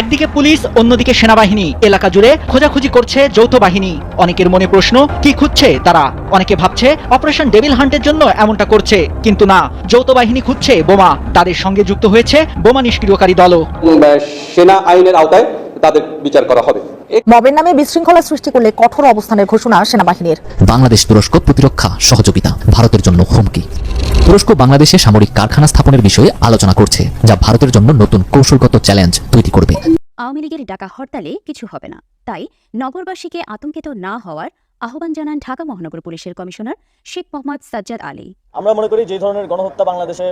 একদিকে পুলিশ, অন্যদিকে সেনাবাহিনী। এলাকা জুড়ে খোঁজাখুঁজি করছে যৌথ বাহিনী। অনেকের মনে প্রশ্ন, কি খুঁজছে তারা? অনেকে ভাবছে, অপারেশন ডেভিল হান্টের জন্য এমনটা করছে। কিন্তু না, যৌথ বাহিনী খুঁজছে বোমা। তাদের সঙ্গে যুক্ত হয়েছে বোমা নিষ্ক্রিয়কারী দলও। সেনা আইনের আওতায় তাদের বিচার করা হবে। মবের নামে বিশৃঙ্খলা সৃষ্টি করলে কঠোর অবস্থানের ঘোষণা সেনাবাহিনীর। বাংলাদেশ তুরস্ক প্রতিরক্ষা সহযোগিতা ভারতের জন্য হুমকি। তুরস্ক বাংলাদেশে সামরিক কারখানা স্থাপনের বিষয়ে আলোচনা করছে যা ভারতের জন্য নতুন কৌশলগত চ্যালেঞ্জ তৈরি করবে। আওয়ামী লীগের ডাকা হরতালে কিছু হবে না। তাই নগরবাসীকে আতঙ্কিত না হওয়ার আহ্বান জানান ঢাকা মহানগর পুলিশের কমিশনার শেখ মোহাম্মদ সাজ্জাদ আলী। আমরা মনে করি যে ধরনের গণহত্যা বাংলাদেশে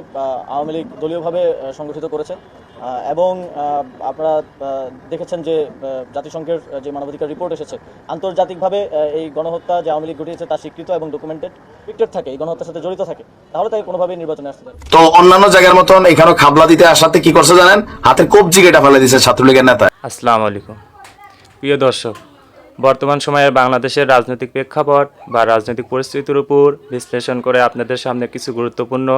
আওয়ামী লীগ দলীয়ভাবে সংগঠিত করেছে। এবং আহ, আপনারা দেখেছেন যে জাতিসংঘের যে মানবাধিকার রিপোর্ট এসেছে আন্তর্জাতিকভাবে এই গণহত্যা যে আওয়ামী লীগ ঘটিয়েছে তা স্বীকৃত এবং ডকুমেন্টেড পিকটেড থাকে এই গণহত্যার সাথে জড়িত থাকে। তাহলে তাই কোনোভাবেই নির্বাচনে আসতে পারে তো অন্যান্য জায়গার মতন এখানেও খাবলা দিতে আসাতে কি করছে জানেন? হাতে কবজি কেটে ফেলে দিছে ছাত্রলীগের নেতা। আসসালামু আলাইকুম। প্রিয় দর্শক বর্তমান সময়ে বাংলাদেশের রাজনৈতিক প্রেক্ষাপট বা রাজনৈতিক পরিস্থিতির উপর বিশ্লেষণ করে আপনাদের সামনে কিছু গুরুত্বপূর্ণ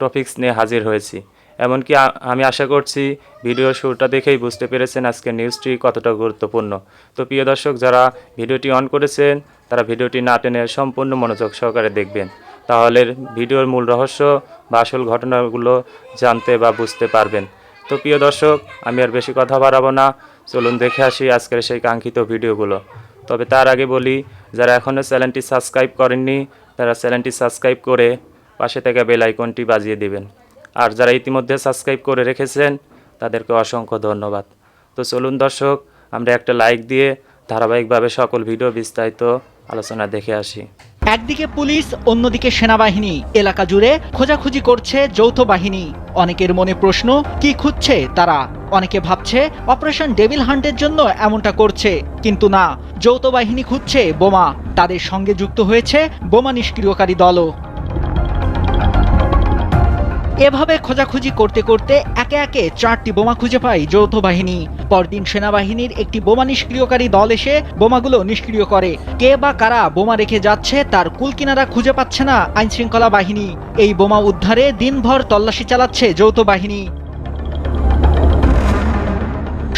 টপিকস নিয়ে হাজির হয়েছি। এমনকি আমি আশা করছি ভিডিও শুরুটা দেখেই বুঝতে পেরেছেন আজকের নিউজটি কতটা গুরুত্বপূর্ণ। তো প্রিয় দর্শক, যারা ভিডিওটি অন করেছেন, তারা ভিডিওটি না টেনে সম্পূর্ণ মনোযোগ সহকারে দেখবেন। তাহলে ভিডিওর মূল রহস্য বা আসল ঘটনাগুলো জানতে বা বুঝতে পারবেন। তো প্রিয় দর্শক, আমি আর বেশি কথা বাড়াবো না। চলুন দেখে আসি আজকের সেই কাঙ্ক্ষিত ভিডিওগুলো। তবে তার আগে বলি, যারা এখনও চ্যানেলটি সাবস্ক্রাইব করেননি, তারা চ্যানেলটি সাবস্ক্রাইব করে পাশে থেকে বেল আইকনটি বাজিয়ে দিবেন। আর যারা ইতিমধ্যে সাবস্ক্রাইব করে রেখেছেন, তাদেরকে অসংখ্য ধন্যবাদ। তো চলুন দর্শক, আমরা একটা লাইক দিয়ে ধারাবাহিকভাবে সকল ভিডিও বিস্তারিত আলোচনা দেখে আসি। একদিকে পুলিশ, অন্যদিকে সেনাবাহিনী। এলাকা জুড়ে খোঁজাখুঁজি করছে যৌথ বাহিনী। অনেকের মনে প্রশ্ন, কি খুঁজছে তারা? অনেকে ভাবছে, অপারেশন ডেভিল হান্টের জন্য এমনটা করছে। কিন্তু না, যৌথ বাহিনী খুঁজছে বোমা। তাদের সঙ্গে যুক্ত হয়েছে বোমা নিষ্ক্রিয়কারী দলও। এভাবে খোঁজাখুঁজি করতে করতে একে একে চারটি বোমা খুঁজে পায় যৌথ বাহিনী। পরদিন সেনাবাহিনীর একটি বোমা নিষ্ক্রিয়কারী দল এসে বোমাগুলো নিষ্ক্রিয় করে। কে বা কারা বোমা রেখে যাচ্ছে তার কুলকিনারা খুঁজে পাচ্ছে না আইনশৃঙ্খলা বাহিনী। এই বোমা উদ্ধারে দিনভর তল্লাশি চালাচ্ছে যৌথ বাহিনী।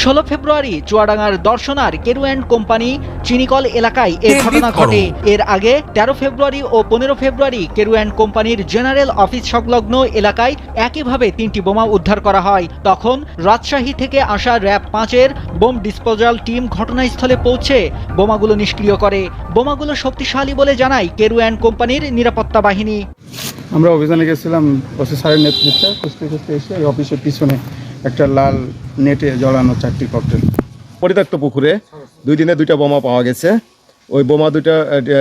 ষোলো ফেব্রুয়ারি চুয়াডাঙ্গার দর্শনার কেরু অ্যান্ড কোম্পানি চিনিকল এলাকায় এ ঘটনা ঘটে। এর আগে তেরো ফেব্রুয়ারি ও পনেরো ফেব্রুয়ারি কেরু অ্যান্ড কোম্পানির জেনারেল অফিস সংলগ্ন এলাকায় একইভাবে তিনটি বোমা উদ্ধার করা হয়। তখন রাজশাহী থেকে আসা র্যাব পাঁচের বোম ডিসপোজাল টিম ঘটনাস্থলে পৌঁছে বোমাগুলো নিষ্ক্রিয় করে। বোমাগুলো শক্তিশালী বলে জানায় কেরু অ্যান্ড কোম্পানির নিরাপত্তা বাহিনী। আমরা অভিযানে গেছিলাম নেতৃত্বে খুঁজতে খুঁজতে এসে অফিসের পিছনে। একটা লাল নেটে জড়ানো চারটি ককটেল পরিত্যক্ত পুকুরে দুই দিনে দুইটা বোমা পাওয়া গেছে। ওই বোমা দুইটা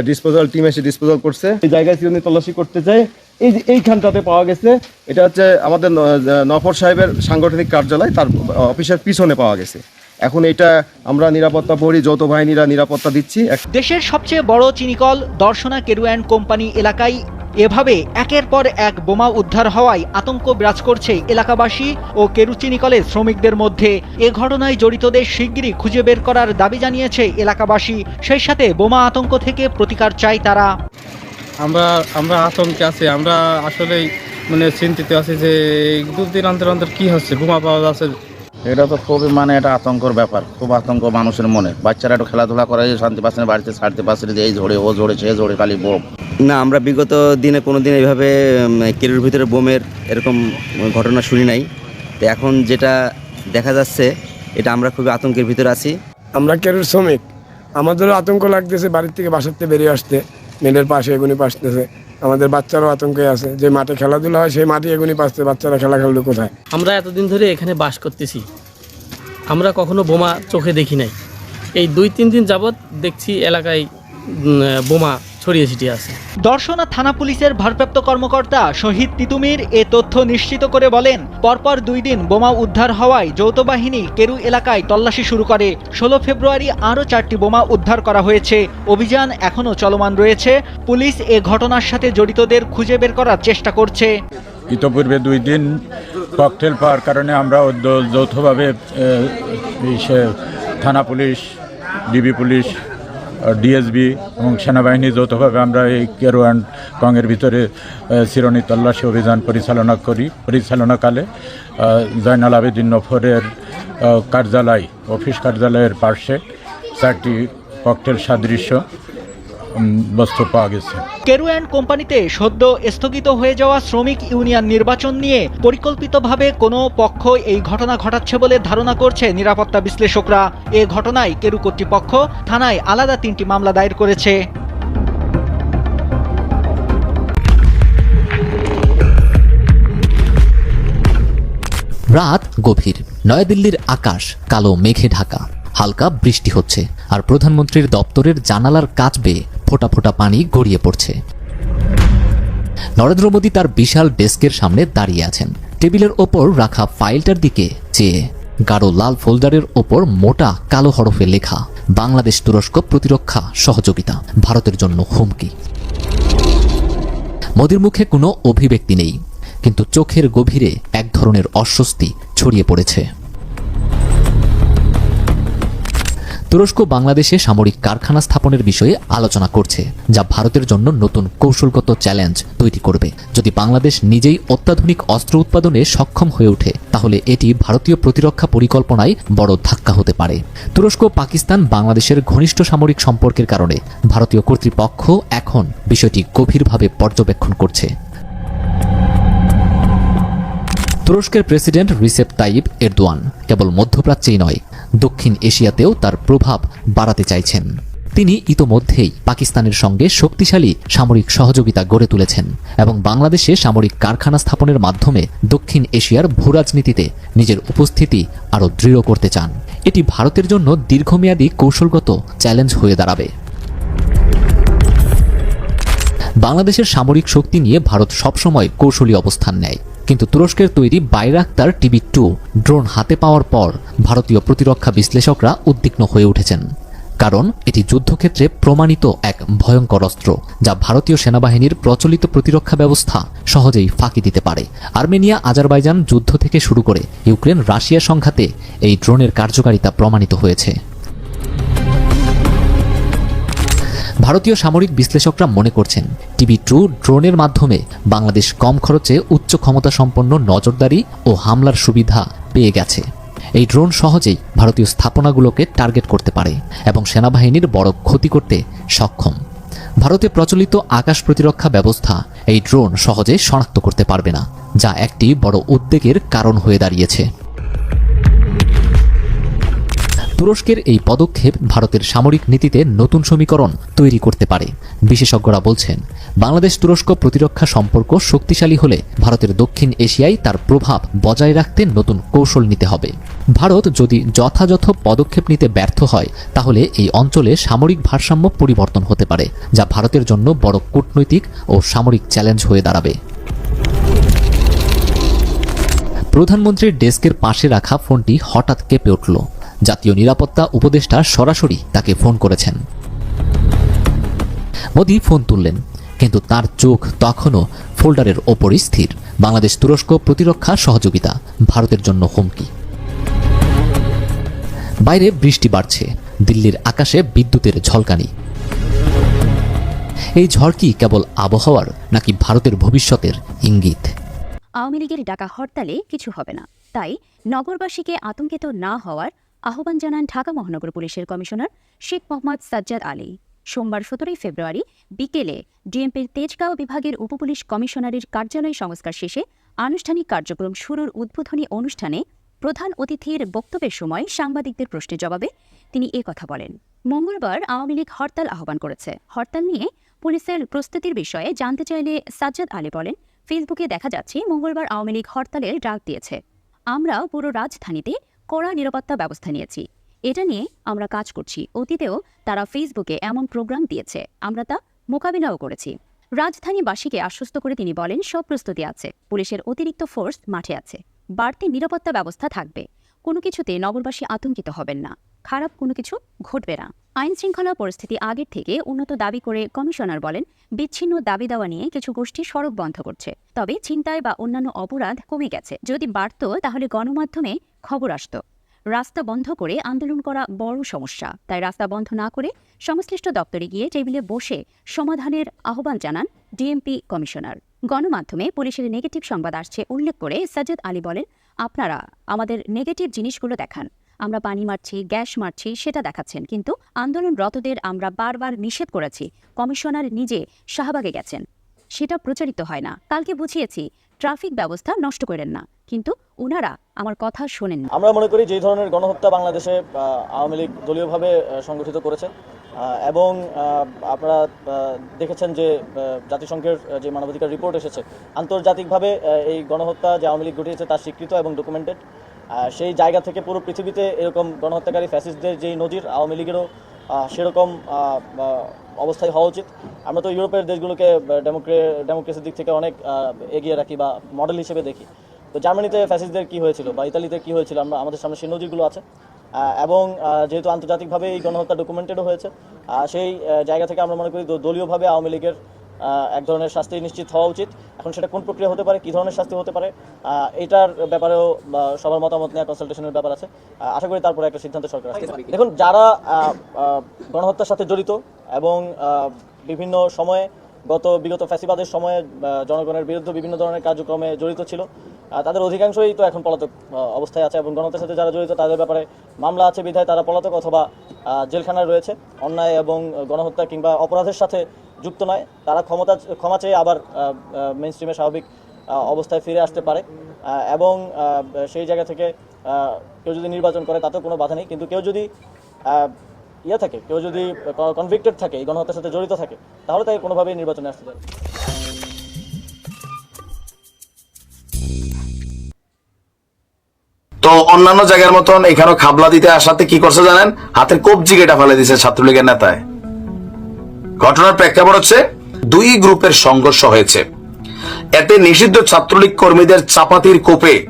ডিসপোজাল টিম এসে ডিসপোজাল করছে। এই জায়গায় চিরুনি তল্লাশি করতে চাই এই যে এইখানটাতে পাওয়া গেছে এটা হচ্ছে আমাদের ন- নফর সাহেবের সাংগঠনিক কার্যালয় তার অফিসের পিছনে পাওয়া গেছে। এখন এটা আমরা নিরাপত্তা প্রহরী যৌথ বাহিনীরা নিরাপত্তা দিচ্ছি। দেশের সবচেয়ে বড় চিনিকল দর্শনা কেরু অ্যান্ড কোম্পানি এলাকায় এভাবে একের পর এক বোমা উদ্ধার হওয়ায় আতঙ্ক বিরাজ করছে এলাকাবাসী ও কেরু চিনিকলের শ্রমিকদের মধ্যে। এ ঘটনায় জড়িতদের শিগগিরই খুঁজে বের করার দাবি জানিয়েছে এলাকাবাসী। সেই সাথে বোমা আতঙ্ক থেকে প্রতিকার চাই তারা। আমরা আমরা আতঙ্কে আছি। আমরা আসলেই মানে চিন্তিত আছি যে দুদিন অন্তর অন্তর কি হচ্ছে? বোমা পাওয়া যাচ্ছে এটা তো খুবই মানে এটা আতঙ্কর ব্যাপার খুব আতঙ্ক মানুষের মনে। বাচ্চারা একটু খেলাধুলা করে শান্তি পাচ্ছে না বাড়িতে ছাড়তে পারছে না যে এই ঝোড়ে ও ঝোড়ে সে ঝোড়ে খালি বোম। না আমরা বিগত দিনে কোনো দিন এইভাবে কেরুর ভিতরে বোমের এরকম ঘটনা শুনি নাই। তো এখন যেটা দেখা যাচ্ছে এটা আমরা খুবই আতঙ্কের ভিতরে আছি। আমরা কেরুর শ্রমিক। আমাদেরও আতঙ্ক লাগতেছে বাড়ির থেকে বাসার থেকে বেরিয়ে আসতে। মেলের পাশে এগুনি পাসতেছে আমাদের বাচ্চারাও আতঙ্কে আছে। যে মাঠে খেলাধুলা হয়, সেই মাঠে এগুনি পাচ্ছে, বাচ্চারা খেলা খেলবে কোথায়? আমরা এতদিন ধরে এখানে বাস করতেছি। আমরা কখনো বোমা চোখে দেখি নাই। এই দুই, তিন দিন যাবৎ দেখছি এলাকায় বোমা ছড়িয়ে ছিটিয়ে আছে। দর্শনা থানা পুলিশের ভারপ্রাপ্ত কর্মকর্তা শহীদ তিতুমির এ তথ্য নিশ্চিত করে বলেন পরপর দুই দিন বোমা উদ্ধার হওয়ায় যৌথ বাহিনী কেরু এলাকায় তল্লাশি শুরু করে। ষোলো ফেব্রুয়ারি আরও চারটি বোমা উদ্ধার করা হয়েছে। অভিযান এখনও চলমান রয়েছে। পুলিশ এ ঘটনার সাথে জড়িতদের খুঁজে বের করার চেষ্টা করছে। ইতোপূর্বে দুই দিন ককটেল পাওয়ার কারণে আমরা যৌথভাবে থানা পুলিশ ডিবি পুলিশ ডিএসবি এবং সেনাবাহিনী যৌথভাবে আমরা এই কেরো অ্যান্ড কংয়ের ভিতরে এ, তল্লাশি অভিযান পরিচালনা করি। পরিচালনাকালে জয়নাল আবেদিন নফরের কার্যালয় অফিস কার্যালয়ের পার্শ্বে চারটি ককটেল সাদৃশ্য। পাওয়া গেছে। কেরু অ্যান্ড কোম্পানিতে সদ্য স্থগিত হয়ে যাওয়া শ্রমিক ইউনিয়ন নির্বাচন নিয়ে পরিকল্পিতভাবে কোনো পক্ষ এই ঘটনা ঘটাচ্ছে বলে ধারণা করছে নিরাপত্তা বিশ্লেষকরা। এ ঘটনায় কেরু কর্তৃপক্ষ থানায় আলাদা তিনটি মামলা দায়ের করেছে। রাত গভীর। নয়াদিল্লির আকাশ কালো মেঘে ঢাকা। হালকা বৃষ্টি হচ্ছে। আর প্রধানমন্ত্রীর দপ্তরের জানালার কাচ বেয়ে ফোঁটা ফোঁটা পানি গড়িয়ে পড়ছে। নরেন্দ্র মোদী তার বিশাল ডেস্কের সামনে দাঁড়িয়ে আছেন। টেবিলের ওপর রাখা ফাইলটার দিকে চেয়ে গাঢ় লাল ফোল্ডারের ওপর মোটা কালো হরফে লেখা, বাংলাদেশ তুরস্ক প্রতিরক্ষা সহযোগিতা, ভারতের জন্য হুমকি। মোদির মুখে কোনো অভিব্যক্তি নেই, কিন্তু চোখের গভীরে এক ধরনের অস্বস্তি ছড়িয়ে পড়েছে। তুরস্ক বাংলাদেশে সামরিক কারখানা স্থাপনের বিষয়ে আলোচনা করছে, যা ভারতের জন্য নতুন কৌশলগত চ্যালেঞ্জ তৈরি করবে। যদি বাংলাদেশ নিজেই অত্যাধুনিক অস্ত্র উৎপাদনে সক্ষম হয়ে ওঠে, তাহলে এটি ভারতীয় প্রতিরক্ষা পরিকল্পনায় বড় ধাক্কা হতে পারে। তুরস্ক পাকিস্তান বাংলাদেশের ঘনিষ্ঠ সামরিক সম্পর্কের কারণে ভারতীয় কর্তৃপক্ষ এখন বিষয়টি গভীরভাবে পর্যবেক্ষণ করছে। তুরস্কের প্রেসিডেন্ট রিসেপ তাইব এরদোয়ান কেবল মধ্যপ্রাচ্যেই নয় দক্ষিণ এশিয়াতেও তার প্রভাব বাড়াতে চাইছেন। তিনি ইতোমধ্যেই পাকিস্তানের সঙ্গে শক্তিশালী সামরিক সহযোগিতা গড়ে তুলেছেন এবং বাংলাদেশে সামরিক কারখানা স্থাপনের মাধ্যমে দক্ষিণ এশিয়ার ভূরাজনীতিতে নিজের উপস্থিতি আরও দৃঢ় করতে চান। এটি ভারতের জন্য দীর্ঘমেয়াদী কৌশলগত চ্যালেঞ্জ হয়ে দাঁড়াবে। বাংলাদেশের সামরিক শক্তি নিয়ে ভারত সবসময় কৌশলী অবস্থান নেয়। কিন্তু তুরস্কের তৈরি বাইরাক্তার টিভি টু, ড্রোন হাতে পাওয়ার পর ভারতীয় প্রতিরক্ষা বিশ্লেষকরা উদ্বিগ্ন হয়ে উঠেছেন। কারণ এটি যুদ্ধক্ষেত্রে প্রমাণিত এক ভয়ঙ্কর অস্ত্র, যা ভারতীয় সেনাবাহিনীর প্রচলিত প্রতিরক্ষা ব্যবস্থা সহজেই ফাঁকি দিতে পারে। আর্মেনিয়া, আজারবাইজান যুদ্ধ থেকে শুরু করে ইউক্রেন, রাশিয়া সংঘাতে এই ড্রোনের কার্যকারিতা প্রমাণিত হয়েছে। ভারতীয় সামরিক বিশ্লেষকরা মনে করছেন টিভি টু ড্রোনের মাধ্যমে বাংলাদেশ কম খরচে উচ্চ ক্ষমতা সম্পন্ন নজরদারি ও হামলার সুবিধা পেয়ে গেছে। এই ড্রোন সহজেই ভারতীয় স্থাপনাগুলোকে টার্গেট করতে পারে এবং সেনাবাহিনীর বড় ক্ষতি করতে সক্ষম। ভারতে প্রচলিত আকাশ প্রতিরক্ষা ব্যবস্থা এই ড্রোন সহজে শনাক্ত করতে পারবে না, যা একটি বড় উদ্বেগের কারণ হয়ে দাঁড়িয়েছে। তুরস্কের এই পদক্ষেপ ভারতের সামরিক নীতিতে নতুন সমীকরণ তৈরি করতে পারে। বিশেষজ্ঞরা বলছেন, বাংলাদেশ তুরস্ক প্রতিরক্ষা সম্পর্ক শক্তিশালী হলে ভারতের দক্ষিণ এশিয়ায় তার প্রভাব বজায় রাখতে নতুন কৌশল নিতে হবে। ভারত যদি যথাযথ পদক্ষেপ নিতে ব্যর্থ হয়, তাহলে এই অঞ্চলে সামরিক ভারসাম্য পরিবর্তন হতে পারে, যা ভারতের জন্য বড় কূটনৈতিক ও সামরিক চ্যালেঞ্জ হয়ে দাঁড়াবে। প্রধানমন্ত্রীর ডেস্কের পাশে রাখা ফোনটি হঠাৎ কেঁপে উঠল। জাতীয় নিরাপত্তা উপদেষ্টা সরাসরি তাকে ফোন করেছেন। মোদি ফোন তুললেন, কিন্তু তার চোখ তখনও ফোল্ডারের ওপরই স্থির। বাংলাদেশ তুরস্ক প্রতিরক্ষা সহযোগিতা, ভারতের জন্য হুমকি। বাইরে বৃষ্টি বাড়ছে, দিল্লির আকাশে বিদ্যুতের ঝলকানি। এই ঝড় কি কেবল আবহাওয়ার, নাকি ভারতের ভবিষ্যতের ইঙ্গিত? আওয়ামী লীগের ডাকা হরতালে কিছু হবে না। তাই নগরবাসীকে আতঙ্কিত না হওয়ার আহ্বান জানান ঢাকা মহানগর পুলিশের কমিশনার শেখ মোহাম্মদ সাজ্জাদ আলী। সোমবার সতেরোই ফেব্রুয়ারি বিকেলে ডিএমপির তেজগাঁও বিভাগের উপপুলিশ কমিশনারের কার্যালয় সংস্কার শেষে আনুষ্ঠানিক কার্যক্রম শুরুর উদ্বোধনী অনুষ্ঠানে প্রধান অতিথির বক্তব্যের সময় সাংবাদিকদের প্রশ্নের জবাবে তিনি এ কথা বলেন। মঙ্গলবার আওয়ামী লীগ হরতাল আহ্বান করেছে। হরতাল নিয়ে পুলিশের প্রস্তুতির বিষয়ে জানতে চাইলে সাজ্জাদ আলী বলেন, ফেসবুকে দেখা যাচ্ছে মঙ্গলবার আওয়ামী লীগ হরতালের ডাক দিয়েছে। আমরা পুরো রাজধানীতে কড়া নিরাপত্তা ব্যবস্থা নিয়েছি। এটা নিয়ে আমরা কাজ করছি। অতীতেও তারা ফেসবুকে এমন প্রোগ্রাম দিয়েছে। আমরা তা মোকাবিলাও করেছি। রাজধানীবাসীকে আশ্বস্ত করে তিনি বলেন, সব প্রস্তুতি আছে। পুলিশের অতিরিক্ত ফোর্স মাঠে আছে। বাড়তি নিরাপত্তা ব্যবস্থা থাকবে। কোনো কিছুতে নগরবাসী আতঙ্কিত হবেন না। খারাপ কোনো কিছু ঘটবে না। আইন শৃঙ্খলা পরিস্থিতি আগের থেকে উন্নত দাবি করে কমিশনার বলেন, বিচ্ছিন্ন দাবি দেওয়া নিয়ে কিছু গোষ্ঠী সড়ক বন্ধ করছে। তবে ছিনতাই বা অন্যান্য অপরাধ কমে গেছে। যদি বাড়ত, তাহলে গণমাধ্যমে খবর আসত। রাস্তা বন্ধ করে আন্দোলন করা বড় সমস্যা। তাই রাস্তা বন্ধ না করে সংশ্লিষ্ট দপ্তরে গিয়ে টেবিলে বসে সমাধানের আহ্বান জানান ডিএমপি কমিশনার। গণমাধ্যমে পুলিশের নেগেটিভ সংবাদ আসছে, উল্লেখ করে সাজ্জাদ আলী বলেন, আপনারা আমাদের নেগেটিভ জিনিসগুলো দেখান। আমরা পানি মারছি, গ্যাস মারছি, সেটা দেখাচ্ছেন। কিন্তু আন্দোলনরতদের আমরা বারবার নিষেধ করেছি। কমিশনার নিজে শাহবাগে গেছেন। সেটা প্রচারিত হয় না। কালকে বুঝিয়েছি, ট্রাফিক ব্যবস্থা নষ্ট করেন না। কিন্তু উনারা আমার কথা শোনেন আমরা মনে করি যে ধরনের গণহত্যা বাংলাদেশে আওয়ামী লীগ দলীয়ভাবে সংগঠিত করেছে। এবং আপনারা দেখেছেন যে জাতিসংঘের যে মানবাধিকার রিপোর্ট এসেছে, আন্তর্জাতিকভাবে এই গণহত্যা যে আওয়ামী লীগ ঘটিয়েছে তার স্বীকৃত এবং ডকুমেন্টেড সেই জায়গা থেকে পুরো পৃথিবীতে এরকম গণহত্যাকারী ফ্যাসিস্টদের যেই নজির আওয়ামী লীগেরও সেরকম অবস্থায় হওয়া উচিত। আমরা তো ইউরোপের দেশগুলোকে ডেমোক্রে, ডেমোক্রেসির দিক থেকে অনেক এগিয়ে রাখি বা মডেল হিসেবে দেখি। তো জার্মানিতে ফ্যাসিস্টদের কী হয়েছিল বা ইতালিতে কী হয়েছিল আমরা, আমাদের সামনে সেই নজিরগুলো আছে। এবং যেহেতু আন্তর্জাতিকভাবে এই গণহত্যা ডকুমেন্টেডও হয়েছে সেই জায়গা থেকে আমরা মনে করি দলীয়ভাবে আওয়ামী লীগের এক ধরনের শাস্তি নিশ্চিত হওয়া উচিত। এখন সেটা কোন প্রক্রিয়া হতে পারে, কী ধরনের শাস্তি হতে পারে এটার ব্যাপারেও সবার মতামত নেওয়া কনসালটেশনের ব্যাপার আছে। আশা করি তারপরে একটা সিদ্ধান্ত সরকার আসতে পারে। দেখুন, যারা গণহত্যার সাথে জড়িত এবং বিভিন্ন সময়ে, গত বিগত ফ্যাসিবাদের সময়ে জনগণের বিরুদ্ধে বিভিন্ন ধরনের কার্যক্রমে জড়িত ছিল তাদের অধিকাংশই তো এখন পলাতক অবস্থায় আছে এবং গণহত্যার সাথে যারা জড়িত, তাদের ব্যাপারে মামলা আছে বিধায় তারা পলাতক অথবা জেলখানায় রয়েছে। অন্যায় এবং গণহত্যা কিংবা অপরাধের সাথে যুক্ত নয়, তারা ক্ষমতা, ক্ষমা চেয়ে আবার মেন স্ট্রিমে স্বাভাবিক অবস্থায় ফিরে আসতে পারে। এবং সেই জায়গা থেকে কেউ যদি নির্বাচন করে তাতেও কোনো বাধা নেই। কিন্তু কেউ যদি ইয়ে থাকে, কেউ যদি কনভিক্টেড থাকে, এই গণহত্যার সাথে জড়িত থাকে, তাহলে তাকে কোনোভাবেই নির্বাচনে আসতে পারে তো অন্যান্য জায়গার মতন এখানেও খাবলা দিতে আসাতে কি করছে জানেন? হাতের কবজি কেটে ফেলে দিছে ছাত্রলীগের নেতায়। ঘটনার প্রেক্ষাপট হচ্ছে দুই গ্রুপের সংঘর্ষ হয়েছে। এতে নিষিদ্ধ ছাত্রলীগ কর্মীদের চাপাতির কোপে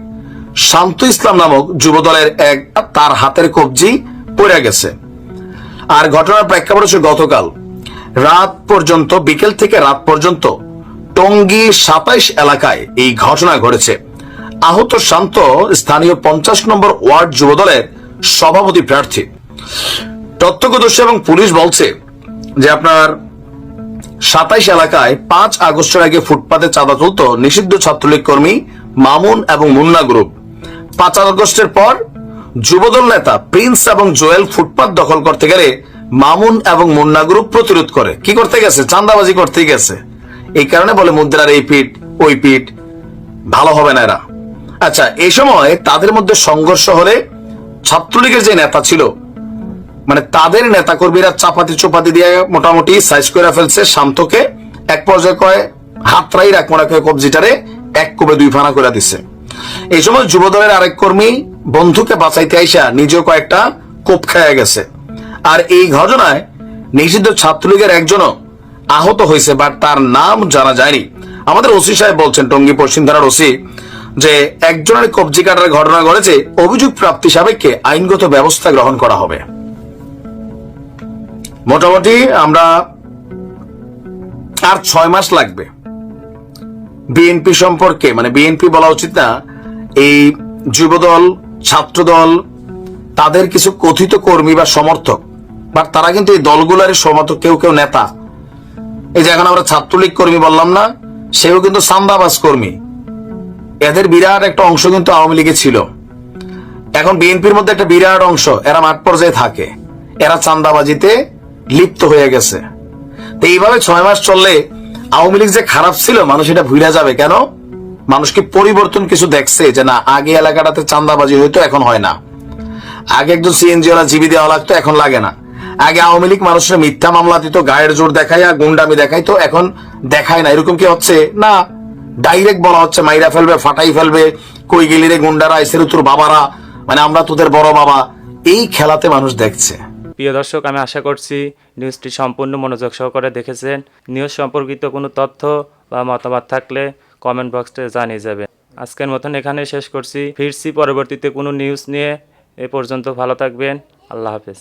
শান্ত ইসলাম নামক যুবদলের এক তার হাতের কবজি পড়ে গেছে। আর ঘটনার প্রেক্ষাপট হচ্ছে গতকাল রাত পর্যন্ত, বিকেল থেকে রাত পর্যন্ত টঙ্গী সাতাইশ এলাকায় এই ঘটনা ঘটেছে। আহত শান্ত স্থানীয় পঞ্চাশ নম্বর ওয়ার্ড যুবদলের সভাপতি প্রার্থী। তথ্যপ্রদর্শী এবং পুলিশ বলছে যে আপনার সাতাইশ এলাকায় পাঁচ আগস্টের আগে ফুটপাতে চাঁদা তুলত নিষিদ্ধ ছাত্রলীগ কর্মী মামুন এবং মুন্না গ্রুপ। পাঁচ আগস্টের পর যুবদল নেতা প্রিন্স এবং জোয়েল ফুটপাত দখল করতে গেলে মামুন এবং মুন্না গ্রুপ প্রতিরোধ করে। কি করতে গেছে? চাঁদাবাজি করতে গেছে। এই কারণে বলে মুদ্রার এই পিঠ, ওই পিঠ, ভালো হবে না এরা। আচ্ছা এই সময় তাদের মধ্যে সংঘর্ষ হলে ছাত্রলীগের যে নেতা ছিল মানে তাদের নেতা কর্মীরা চাপাতি চোপাতি দিয়ে মোটামুটি সাইজ করে ফেলছে শান্তকে। এক পর্যায়ে কয় হাতরাই রাখ, মনে কয় কবজিটারে, এক কোপে দুই ফানা করে দিছে। এই সময় যুবদলের আরেক কর্মী বন্ধুকে বাঁচাইতে আইসা নিজেও কয়েকটা কোপ খেয়ে গেছে। আর এই ঘটনায় নিষিদ্ধ ছাত্রলীগের একজনও আহত হয়েছে বাট তার নাম জানা যায়নি। আমাদের ওসি সাহেব বলছেন, টঙ্গী পশ্চিম ধারার ওসি, যে একজনের কবজি কাটার ঘটনা ঘটেছে, অভিযোগ প্রাপ্তি সাপেক্ষে আইনগত ব্যবস্থা গ্রহণ করা হবে। মোটামুটি আমরা আর ছয় মাস লাগবে। বিএনপি সম্পর্কে মানে বিএনপি বলা উচিত না, এই যুবদল, ছাত্রদল, তাদের কিছু কথিত কর্মী বা সমর্থক, বাট তারা কিন্তু এই দলগুলোর সমর্থক, কেউ কেউ নেতা। এই যে এখন আমরা ছাত্রলীগ কর্মী বললাম না, সেও কিন্তু সান্দাবাজ কর্মী। এদের বিরাট একটা অংশ কিন্তু আওয়ামী লীগে ছিল। এখন বিএনপির মধ্যে একটা বিরাট অংশ, এরা মাঠ পর্যায়ে থাকে। এরা চান্দাবাজিতে লিপ্ত হয়ে গেছে। তো এইভাবে ছয় মাস চললে আওয়ামী লীগ যে খারাপ ছিল, মানুষ এটা ভুলে যাবে কেন? মানুষকে পরিবর্তন কিছু দেখছে যে না, আগে এলাকাটাতে চান্দাবাজি হইতো এখন হয় না। আগে একজন সিএনজি ওলা জিবি দেওয়া লাগতো, এখন লাগে না। আগে আওয়ামী লীগ মানুষের মিথ্যা মামলা দিত, গায়ের জোর দেখাইয়া, গুন্ডামি দেখাইতো, এখন দেখায় না। এরকম কি হচ্ছে? না ডাইরেক্ট বলা হচ্ছে, মাইরা ফেলবে, ফাটাই ফেলবে, কই গেলি রে গুন্ডারা, এসের তোর বাবারা মানে আমরা তোদের বড় বাবা। এই খেলাতে মানুষ দেখছে। প্রিয় দর্শক, আমি আশা করছি নিউজটি সম্পূর্ণ মনোযোগ সহকারে দেখেছেন। নিউজ সম্পর্কিত কোনো তথ্য বা মতামত থাকলে কমেন্ট বক্সে জানিয়ে যাবেন। আজকের মতন এখানে শেষ করছি। ফিরছি পরবর্তীতে কোনো নিউজ নিয়ে। এ পর্যন্ত ভালো থাকবেন। আল্লাহ হাফেজ।